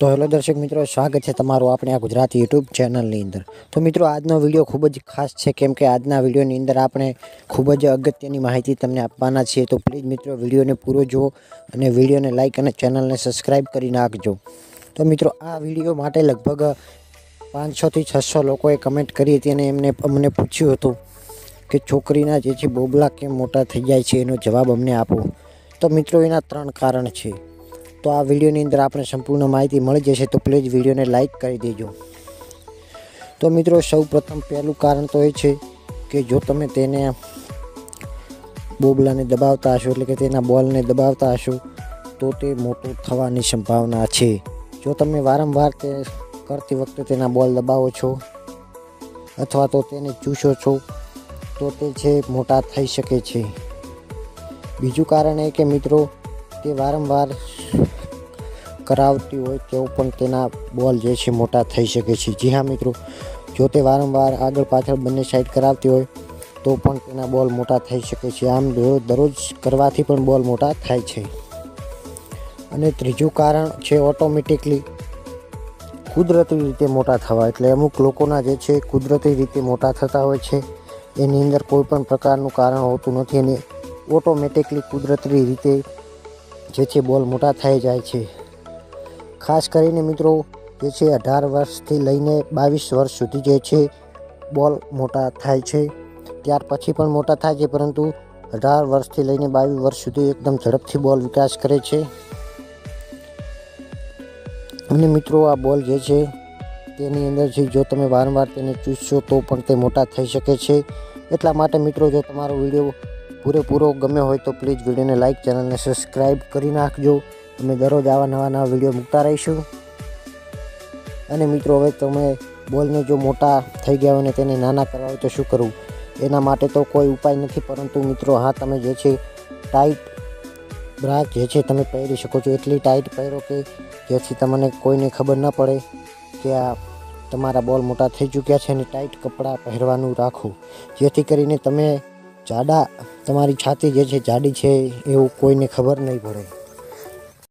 તો હેલો દર્શક મિત્રો, સ્વાગત છે તમારું આપણે આ ગુજરાતી યુટ્યુબ ચેનલની અંદર. તો મિત્રો, આજનો વીડિયો ખૂબ જ ખાસ છે, કેમ કે આજના વિડીયોની અંદર આપણે ખૂબ જ અગત્યની માહિતી તમને આપવાના છીએ. તો પ્લીઝ મિત્રો, વિડીયોને પૂરો જુઓ અને વિડીયોને લાઇક અને ચેનલને સબસ્ક્રાઈબ કરી નાખજો. તો મિત્રો, આ વીડિયો માટે લગભગ પાંચસોથી છસો લોકોએ કમેન્ટ કરી હતી અને એમને અમને પૂછ્યું હતું કે છોકરીના જે છે બોબલા કેમ મોટા થઈ જાય છે, એનો જવાબ અમને આપો. તો મિત્રો, એના ત્રણ કારણ છે. તો આ વિડીયોની અંદર આપણે સંપૂર્ણ માહિતી મળી જશે તો પ્લીઝ વિડીયોને લાઇક કરી દેજો. તો મિત્રો સૌ પ્રથમ પહેલું કારણ તો એ છે કે જો તમે તેને બોબલાને દબાવતા હશો, એટલે કે તેના બોલને દબાવતા હશો, તો તે મોટું થવાની સંભાવના છે. જો તમે વારંવાર તે કરતી વખતે તેના બોલ દબાવો છો, અથવા તો તેને ચૂસો છો, તો તે છે મોટા થઈ શકે છે. બીજું કારણ એ કે મિત્રો, તે વારંવાર કરાવતી હોય તેઓ પણ તેના બોલ જે છે મોટા થઈ શકે છે. જી હા મિત્રો, જો તે વારંવાર આગળ પાછળ બંને સાઈડ કરાવતી હોય, તો પણ તેના બોલ મોટા થઈ શકે છે. આમ દરરોજ દરરોજ કરવાથી પણ બોલ મોટા થાય છે. અને ત્રીજું કારણ છે ઓટોમેટિકલી કુદરતી રીતે મોટા થવા. એટલે અમુક લોકોના જે છે કુદરતી રીતે મોટા થતા હોય છે, એની અંદર કોઈ પણ પ્રકારનું કારણ હોતું નથી અને ઓટોમેટિકલી કુદરતી રીતે જે છે બોલ મોટા થઈ જાય છે. ખાસ કરીને મિત્રો, જે છે અઢાર વર્ષથી લઈને બાવીસ વર્ષ સુધી જે છે, બોલ મોટા થાય છે. ત્યાર પછી પણ મોટા થાય છે, પરંતુ અઢાર વર્ષથી લઈને બાવીસ વર્ષ સુધી એકદમ ઝડપથી બોલ વિકાસ કરે છે. અને મિત્રો, આ બોલ જે છે, તેની અંદરથી જો તમે વારંવાર તેને ચૂસશો, તો પણ તે મોટા થઈ શકે છે. એટલા માટે મિત્રો, જો તમારો વીડિયો પૂરેપૂરો ગમે હોય, તો પ્લીઝ વિડીયોને લાઇક ચેનલને સબસ્ક્રાઈબ કરી નાખજો. અમે દરરોજ આવા નવા નવા વીડિયો મૂકતા રહીશું. અને મિત્રો, હવે તમે બોલને જો મોટા થઈ ગયા હોય અને તેને નાના કરવા હોય તો શું કરવું? એના માટે તો કોઈ ઉપાય નથી, પરંતુ મિત્રો, હા, તમે જે છે ટાઈટ બ્રા જે છે તમે પહેરી શકો છો. એટલી ટાઈટ પહેરો કે જેથી તમને કોઈને ખબર ન પડે કે આ તમારા બોલ મોટા થઈ ચૂક્યા છે અને ટાઈટ કપડાં પહેરવાનું રાખો. જેથી કરીને તમે જાડા, તમારી છાતી જે છે જાડી છે એવું કોઈને ખબર નહીં પડે.